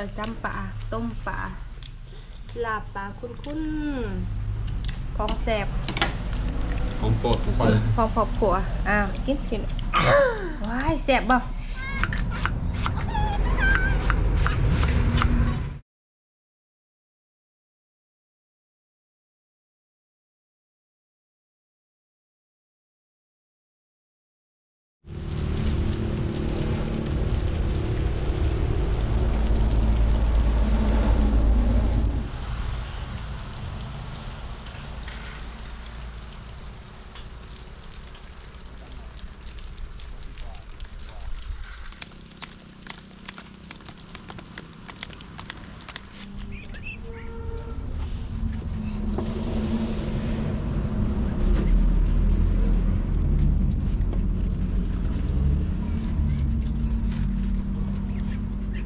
อยจำปลาต้มปลาลาบปลาคุ้นๆของแสบของโปรดของคอยพร้อมครอบครัวอ้าวกินกินว้ายแสบบ่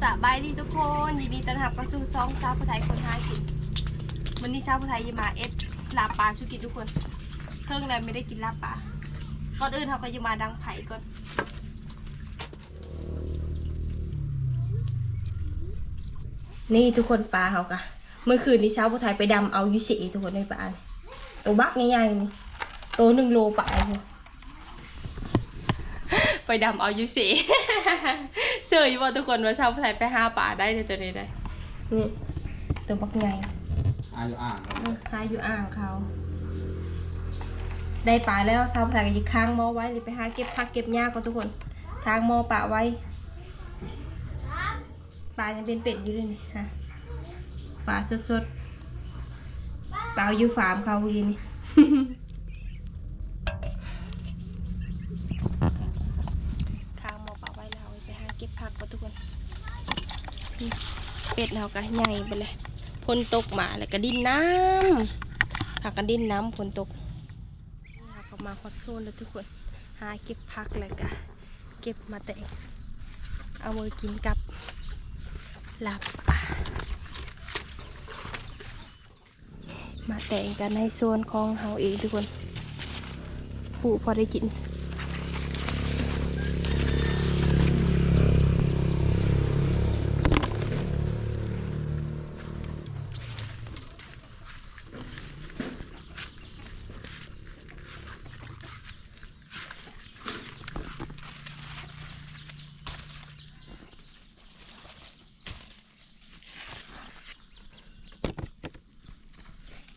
ส บายดีทุกคนยินดีต้อนรับเข้าสู่ซองซาวผู้ไทยคนหากินวันนี้ซาวผู้ไทยยิมาเอสลาบปลาชูกินทุกคน เครื่องอะไรไม่ได้กินลาบปลาก่อนอื่นเขาก็ยิมาดังไผ่ก่อนนี่ทุกคนปลาเขากะเมื่อคืนนี้เช้าผู้ไทยไปดำเอายุสิทุกคนในปลาตัวบักใหญ่ๆนี่ตัวหนึ่งโลปลาเลย ไปดำเอาอยุสิเสืออยู่ว่าทุกคนว่าเช้าผู้ไทยไปหาปลาได้เลยตัวนี้ได้นี่ตัวบักใหญ่อายุอ่างครับหาอยู่อ่างเขา ได้ปลาแล้วเช้าผู้ไทยก็ยิค้างหม้อไว้เลยไปหาเก็บผักเก็บหญ้าก่อนทุกคนค้างหม้อปลาไว้ปลายังเป็นเป็ดอยู่เลยนี่ฮะปลาสดๆปลาอยู่ฟาร์มเขาเมื่อกี้นี่ ข้างหมอปลาไว้แล้วเอาไปหาเก็บผักก่อนทุกคนนี่ เป็ดเราก็ใหญ่ไปเลยพนตกมาแล้วก็ดินน้ำผักกันดินน้ำพนตกเราก็มาควักโซนแล้วทุกคน หาเก็บผักแล้วก็เก็บมาแต่งเอาไว้กินกับลาบปลามาแต่งกันในโซนของเฮาเองทุกคนผู้พอได้กิน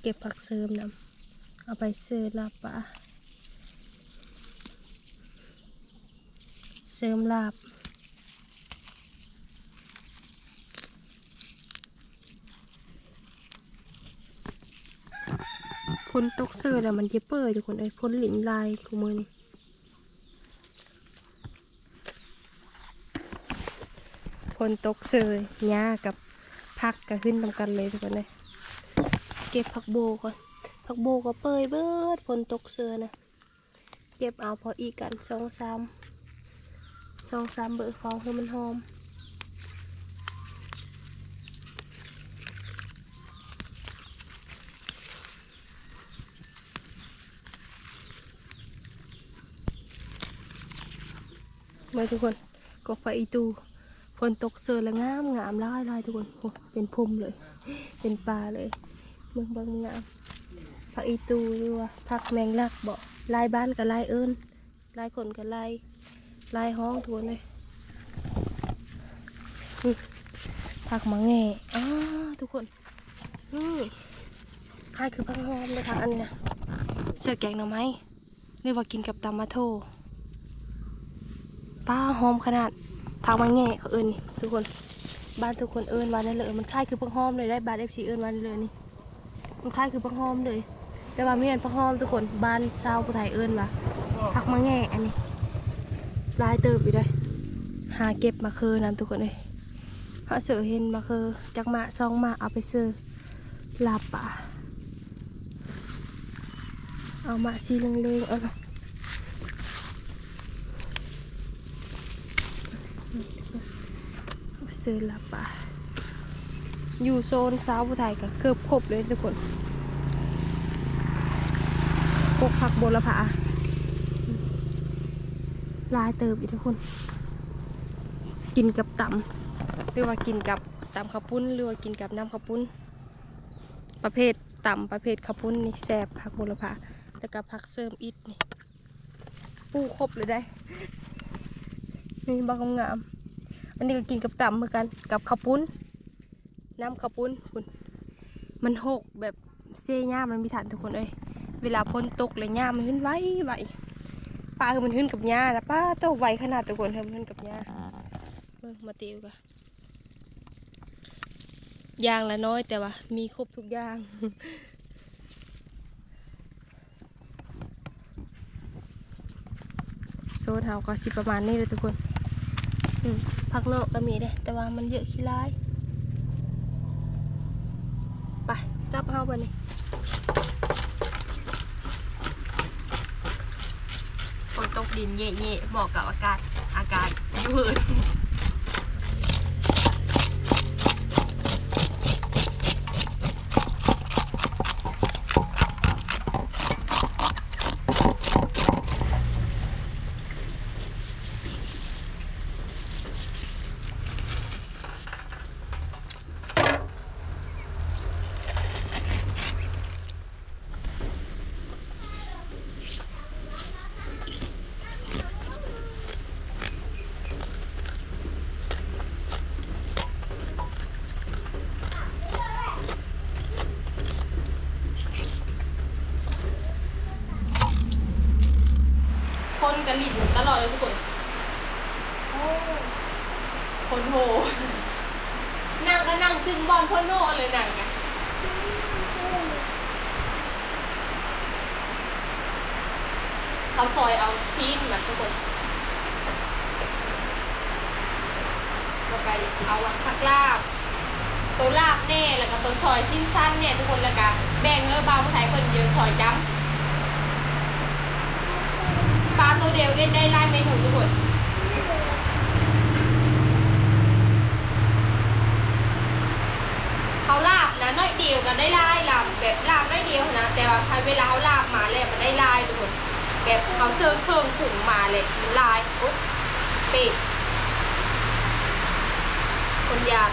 ก็บผักเสริมนำเอาไปซื้อลาบปลาเสริมลาบพ้นตกเสื้อแล้วมันจะเปิดทุกคนเอ้ยพ้นหลินลายกูมือนี่พ้นตกเสื้อหญ้ากับผักก็ขึ้นทำกันเลยทุกคนเลย เก็บผักโบก่อนผักโบก็เปยเบิดฝนตกเสือนะ เก็บเอาพออีกกันสองสามสองสามเบอร์ฟองให้มันหอมมาทุกคนก็ไฟอีตูฝนตกเสือแล้วงามงามร้ายลายทุกคนโอ้เป็นพุ่มเลย เป็นปลาเลย มืองเบิงงามผักอีตูหรือว่าผักแมงลักบอกลายบ้านกับลายเอิญลายคนกับลายลายห้องทุกคนเลยผักมังแง่อ้าทุกคนนี่คล้ายคือผักหอมเลยค่ะอันนี้นะเสือแกงหน่อไม้หรือว่ากินกับตำมาโทป้าหอมขนาดผักมังแง่เขาเอิญนี่ทุกคนบ้านทุกคนเอิญวันนั้นเลยมันคล้ายคือพักหอมเลยได้บ้านเอฟซีเอิญวันนั้นเลยนี่ มันคล้ายคือพักหอมเลย แต่ว่าไม่เห็นพักหอมทุกคนบ้านชาวผู้ไทยเอิญว่าพักมาแง่อันนี้ลายเติบอยู่ด้วยหาเก็บมาคือนำทุกคนเลยเขาเสือเห็นมาคือจักมาซองมาเอาไปซื้อลาบป่าเอามาสีเลงๆเอาเนาะเอซื้อลาบป่าอยู่โซนสาวผู้ไทยก็เกือบครบเลยทุกคน ปกผักบนละผาลายเติบอีกทุกคน กินกับตำหรือว่ากินกับตำข้าวปุ้นหรือว่ากินกับน้ำข้าวปุ้น ประเภทตำประเภทข้าวปุ้นนี่แซบผักบุรพาแล้วก็ผักเสริมอิดนี่ ปูครบเลยได้ นี่บางงามอันนี้ก็กินกับตำเหมือนกันกับข้าวปุ้น น้ำข้าวปุ้นคุณมันหกแบบเสียหญ้ามันมีฐานทุกคนเอ้ย เวลาพ้นตกเลยหญ้ามันขึ้นไวไวปลาคือมันขึ้นกับหญ้าแล้วป้าโตไวขนาดทุกคนเธอมันขึ้นกับหญ้าเบิ่งมาติวกันยางละน้อยแต่ว่ามีครบทุกอย่างโซนเฮาก็สิประมาณนี้เลยทุกคนผักนอกก็มีเด้แต่ว่ามันเยอะขี้ร้ายไปจับเฮาไปนี่ฝน ตกดินเย่ๆเหมาะกับอากาศอากาศยืดหินคนกระลิ่นตลอด เลยทุกคนคนโหนั่งก็นั่งขึ้นบอลพ่นโน่เลยนั่งไงเขาซอยเอาพีนมาทุกคนแล้วก็เอาผักลาบตัวลาบแน่แล้วก็ตัวซอยชิ้นสั้นเนี่ยทุกคนแล้วก็แบ่งเออบางผู้ไทยคนเดียวซอยจ้ำ ปลาตัวเดียวเอ็นได้ไล่เมนูทุกคนเขาลาบนะน้อยเดียวกันได้ไลายลำแบบลาบน้อยเดียวนะ แต่ว่าใครเวลาเขาลาบมาเลยมันได้ไลายทุกคนแบบเขาเชิงเครื่องผุ่งมาเลยมันลายอุ๊บปิดคนยาก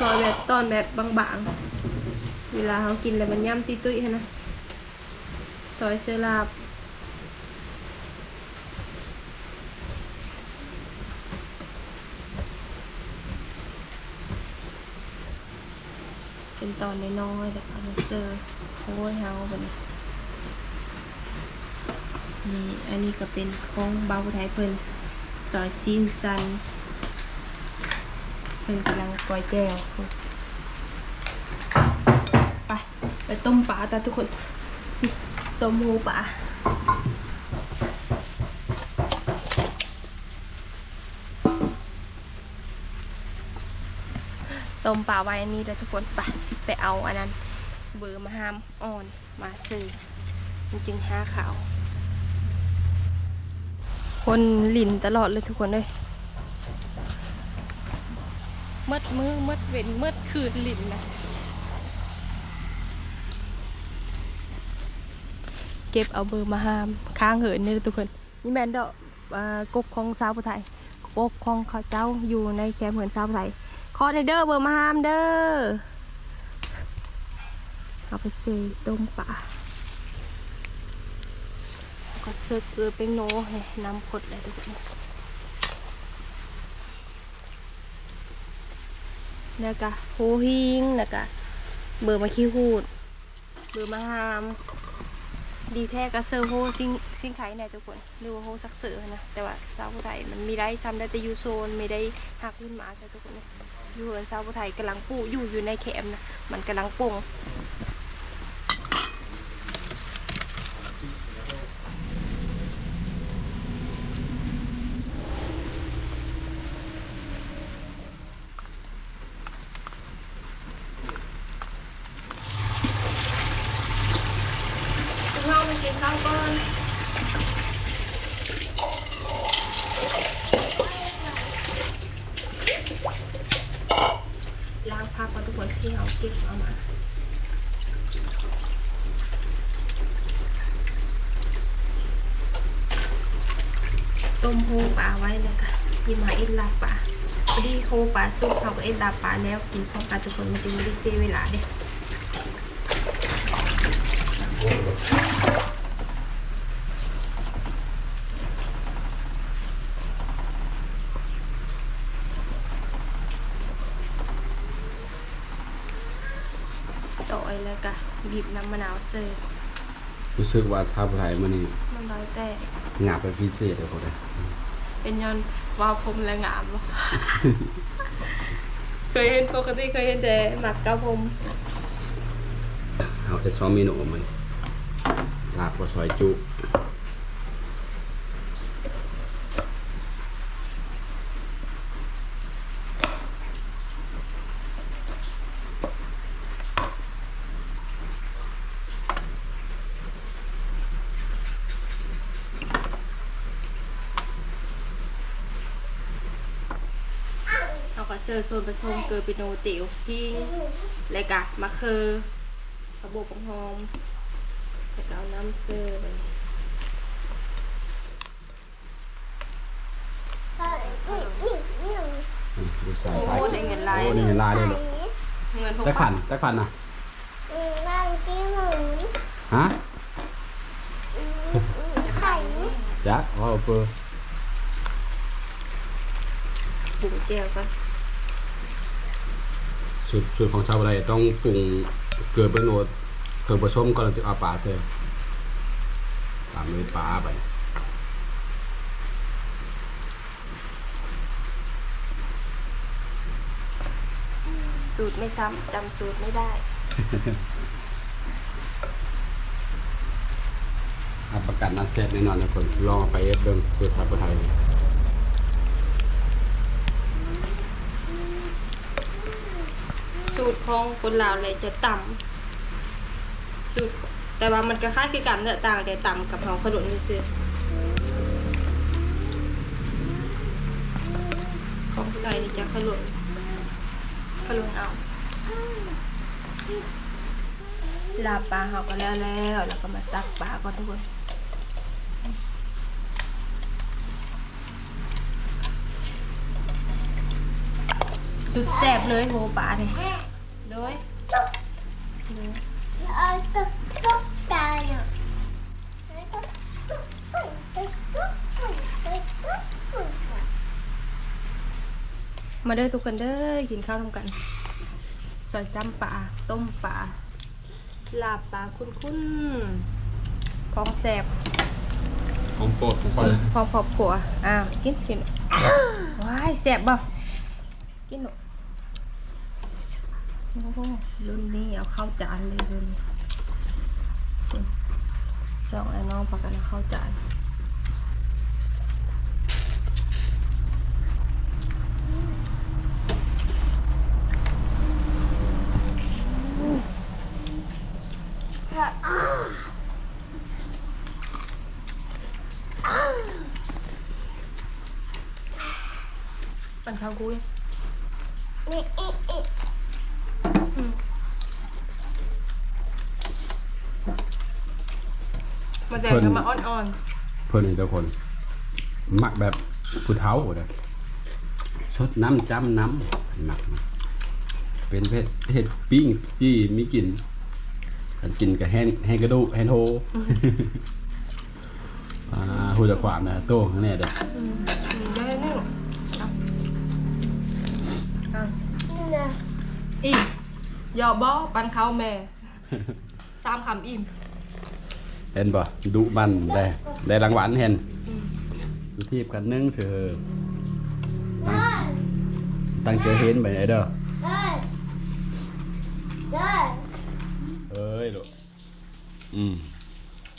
ซอย แบบตอนแบบบางๆ เวลาเขากินแล้วมันย่ำตุ้ยๆนะซอยเสื้อลาบเป็นตอนน้อยๆแต่เอามาเสิร์โอ้ยเฮาบัดนี้นี่ อันนี้ก็เป็นของเบาไทยเพิ่นซอยซีนซัน เพิ่นกำลังกอยแก้วไปไปต้มปลาตาทุกคนต้มหมูปลาต้มปลาไว้อันนี้เลยทุกคนไปไปเอาอันนั้น เบอร์มาห้ามอ่อนมาซื้อจริงๆห้าขาว คนหลินตลอดเลยทุกคนเลย มืดมือมืดเว้นมืดคืนลินนะเก็บเอาเบอร์มาห้ามค้างเหินนี่เลยทุกคนนี่แมนดอกอ่ากกของสาวผู้ไทยกกของเขาเจ้าอยู่ในแคมป์เหินสาวผู้ไทยขอในเด้อเบอร์มาห้ามเด้อเอาไปเซต้มปลาแล้วก็เสิร์ฟเกลือเป็นโนให้น้ำขดเลยทุกคน แล้วก็โฮฮิงแล้วก็เบอร์มาขี้หูด เบอร์มาฮาม ดีแท้ก็เซอร์โฮซิงซิงไข่เนี่ยทุกคนหรือว่าโฮซักเสือนะ แต่ว่าสาวผู้ไทยมันมีได้ซ้ำได้แต่อยูโซนไม่ได้หักขึ้นมาใช่ทุกคนนะอยู่เหินสาวผู้ไทยกำลังปูอยู่อยู่ในแคมป์นะมันกำลังปง ต้มโฮปลาไว้เลยค่ะยิมหาเอ็นลาปลาพอดีโฮปลาสุปเขาก็เอ็นลาปลาแล้วกินพร้อมกันทุกคนมันจะไม่ได้เสียเวลาเด้ บีบน้ำมะนาวเสิร์ฟรู้สึกว่าชาวไทยมันนี่มันร้อยแต่งาบไปพิเศษเลยคนเลยเป็นยอนวาวผมและงามบ่เคยเห็นปกติเคยเห็นแต่หมักกะผมเอาไอ้ซอมเมนูมันลาบก็ซอยจุ เอร์โซนผสมเกลือปิโนติวพิงแล้วก็มะเขือขาวโบกหอมแล้วก็เอาน้ำเสิร์ไปดูสายโอ้ไทยได้เงินลายโอ้ได้เงินลายเลยเหรอเงินหกจะขันจะขันนะฮะจักว่าเปอร์ปรุงแจ่วกัน สูตรสูตรของชาวไทยต้องปรุงเกลือเป็นโนดเพิ่มผสมก่อนจะเอาปลาเซ่ตามด้วยปลาไปสูตรไม่ซ้ำจำสูตรไม่ได้รับประกันน่าแซ่บแน่นอนทุกคนลองเอาไปเอฟเบิ้งเพื่อชาวไทย สูตร ของคนลาวเลยจะต่ำสูตรแต่ว่ามันก็คล้ายคือกันเนื้อต่างแต่ต่ำกับของขนมซื่อๆของไทยนี่จะขลุ่นขลุ่นเอาลาบปลาเขาก็แล้วแล้วแล้วก็มาตักปลาก่อนทุกคนสุดแซ่บเลยโหปลาเนี่ย ดยโดยมาเด้อทุกคนเด้อกินข้าวทำกันซอยจ้ำปลาต้มปลาลาบปลาคุ้นๆของแสบของโปรดของคนพร้อมครอบครัวอ้าวกินกินว้ายแสบบ่กินหนู โอ้รุ่นนี้เอาเข้าจานเลยรุ่นนี้สองไอ้น้องประกันเข้าจานปันข้าวกุ้ยอื มาแดงกันมาอ่อนเพื่อนนี่ทุกคนมักแบบผู้เท้าเลยสดน้ำจ้ำน้ำหมักเป็นเพศเห็ดปิ้งจี้มีกลิ่นกันกินกับแห้งแห้งกระดูกแห้งโฮอ่าหูจะความนะโต้ข้างแน่เด้อๆอืมอืมได้นี่หรอเอาเอาอีกอย่าบอปันข้าวแม่สามคำอิ่ม เห็นบ่ดูมันได้ได้รางวัลเห็นดูทีบกันนึงสื่อตั้งใจเห็นไปไหนเด้อเอ้ยลูกอืม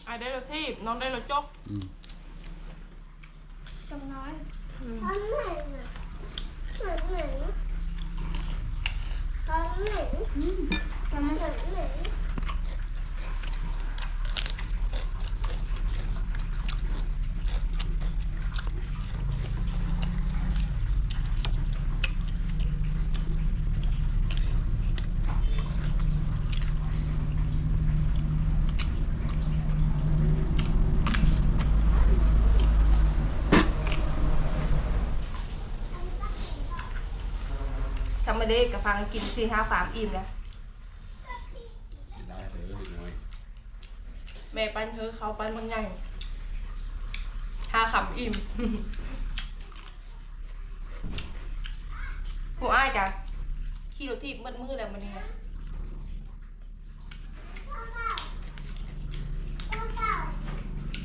อ่ะได้รถทีบน้องได้รถจกอืมจำน้อยอันไหนน่ะอันไหนอันไหนอันไหน เด้กับฟังกินสี่ห้าฝามอิ่มแล้วได้เลยเล็กน้อยแม่ปั้นเธอเขาปั้นบางใหญ่ห้าคำอิ่มผู้อ้ายกะขี่รถทีบมืดมืดแล้วมันนี่ไง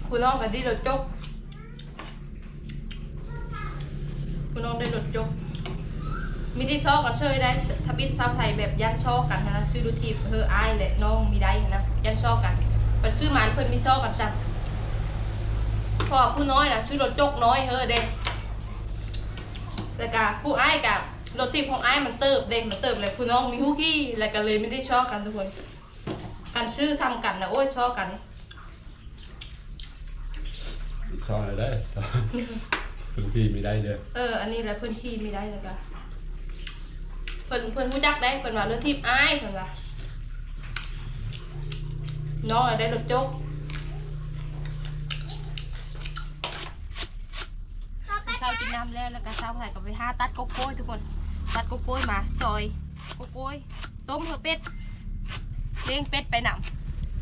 คุณน้องกันดีรถจกคุณน้องได้รถจก มีได้ซอกกันเชยได้ทบิดซับไทยแบบยันซอกกันนะซื้อรถทีบเธออ้ายแหละน้องมีได้นะยันซอกกันไปซื้อหมันเพิ่นมีซอกกันสั่นเพอผู้น้อยนะชื่อรถจกน้อยเฮ้อเด็กแล้วก็ผู้อ้ายกับรถทีบของอ้ายมันเติบเด้งมันเติบเลยผู้น้องมีฮุกี้แล้วก็เลยไม่ได้ชอบกันทุกคน กันชื่อซ้ำกันนะโอ้ยชอบกันซอยได้ซอยพื้นที่ไม่ได้เด้อเอออันนี้แหละพื้นที่ไม่ได้เลยก็เพิ่นเพิ่นผู้จักได้เพิ่นว่ารถทีบอ้ายเพิ่นว่าน้องได้รถจกข้าวกินน้ำแล้วแล้วก็เช้าใส่กับไปห้าตัดโกโก้ยทุกคน ตัดโกโก้ยมาซอยโกโก้ยต้มเหือเป็ดเลี้ยงเป็ดไปหน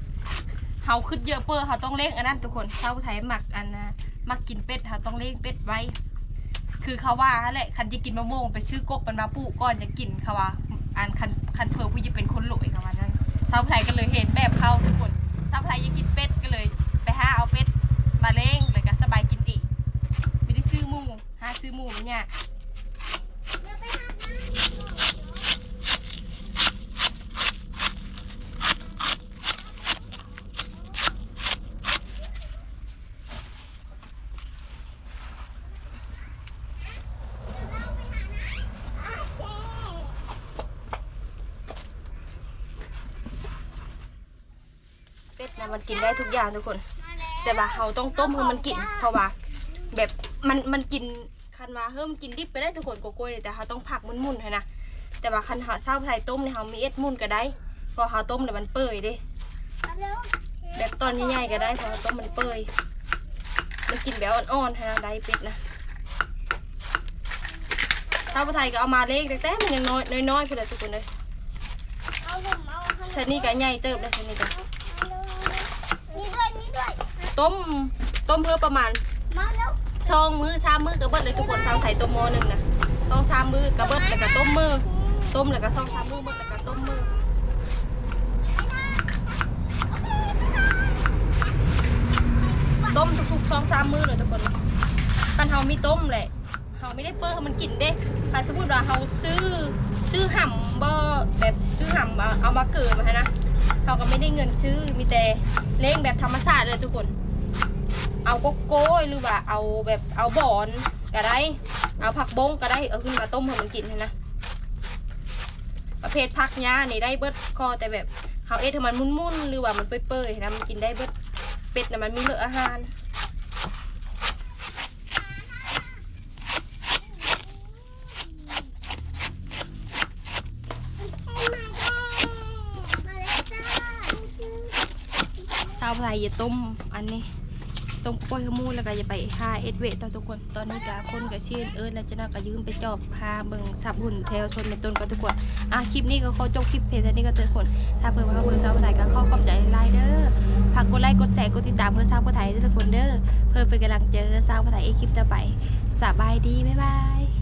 ำเฮาขึ้นเยอะเปอร์เฮาต้องเลี้ยงอันนั้นทุกคนชาวไทยหมักอันนะมักกินเป็ดเฮาต้องเลี้ยงเป็ดไว้ คือเขาว่าแหละคันจะกินมะม่วงไปชื่อกบมันมาปลูกก่อนจะกินเขาว่าอันคันคันเพอผู้จะเป็นคนหลอยเขาว่านั้นซาวไทยก็เลยเห็นแบบเขาทุกคนซาวไทยยังกินเป็ดก็เลย ไปหาเอาเป็ดมาเล้งเลยก็สบายกินติไม่ได้ซื้อหมูหาซื้อหมูไม่ยากเนี่ยมัน กินได้ทุกอย่างทุกคน แต่ว่าเราต้องต้มให้มันกิน เพราะว่า แบบมันมันกินคันว่าเฮ้ยมันกินดิบไปได้ทุกคนโกโก้ยเลยแต่เราต้องผักมันมุนๆให้นะแต่ว่าคันเราเศร้าใส่ต้มเนี่ยเรามีเอ็ดมุนก็ได้เพอเราต้มเนี่ยมันเปื่อยเด้แบบตอนใหญ่ๆก็ได้เพอเราต้มมันเปื่อยมันกินแบบอ่อนๆให้นะได้เป็ดนะถ้าผู้ไทยก็เอามาเล็กแต่มันยังน้อยน้อยๆเพื่อนทุกคนเลยชนิดก็ใหญ่เติบแล้วชนิดก็นี่ด้วยนี่ด้วย ต้มต้มเพื่อประมาณมาแล้วสองมือสามมือกระเบิดเลยทุกคนสามใส่ต้มหม้อหนึ่งนะสองสามมือกระเบิดแล้วก็ต้มมือ ต้มแล้วก็สองสามมือเบิดแล้วก็ต้มมือต้มทุกๆสองสามมือเลยทุกคนคันเฮามีต้มแหละเฮาไม่ได้เปิดให้มันกินเด้คันสมมติว่าเฮาซื้อซื้อห่ำบ่แบบซื้อห่ำเอาเอามาเกิดมาให้นะ เขาก็ไม่ได้เงินซื้อมีแต่เลี้ยงแบบธรรมชาติเลยทุกคน เอาโกโก้หรือว่าเอาแบบเอาบอนก็ได้ เอาผักบงก็ได้ เอาขึ้นมาต้มให้มันกินนะ ประเภทผักหญ้านี่ได้เบิดคอแต่แบบเขาเอ็ดให้มันมุ่นๆหรือว่ามันเปื่อยๆนะมันกินได้เบิดเป็ดนะมันมีเหลืออาหาร มาแล้วจ้า ชาวไทยอย่าต้มอันนี้ต้มกล้วยขมูแล้วก็อย่าไปหาเอ็ดเวตทุกคนตอนนี้ก็คนก็เชียนเอิญแล้วจะน่าก็ยืมไปจอบพาเบิงสับหุ่นแถวชนเป็นต้นก็ทุกคนอะคลิปนี้ก็ขอจบคลิปเพจนี้ก็ทุกคน ถ้าเพิ่มมาเบิ่งชาวไทยก็ขอขอบใจไลน์เด้อฝากกดไลค์กดแชร์กดติดตามเพื่อชาวไทยด้วยทุกคนเด้อเพื่อเป็นกำลังใจให้ชาวไทยอีกคลิปต่อไปสบายดีบ๊ายบาย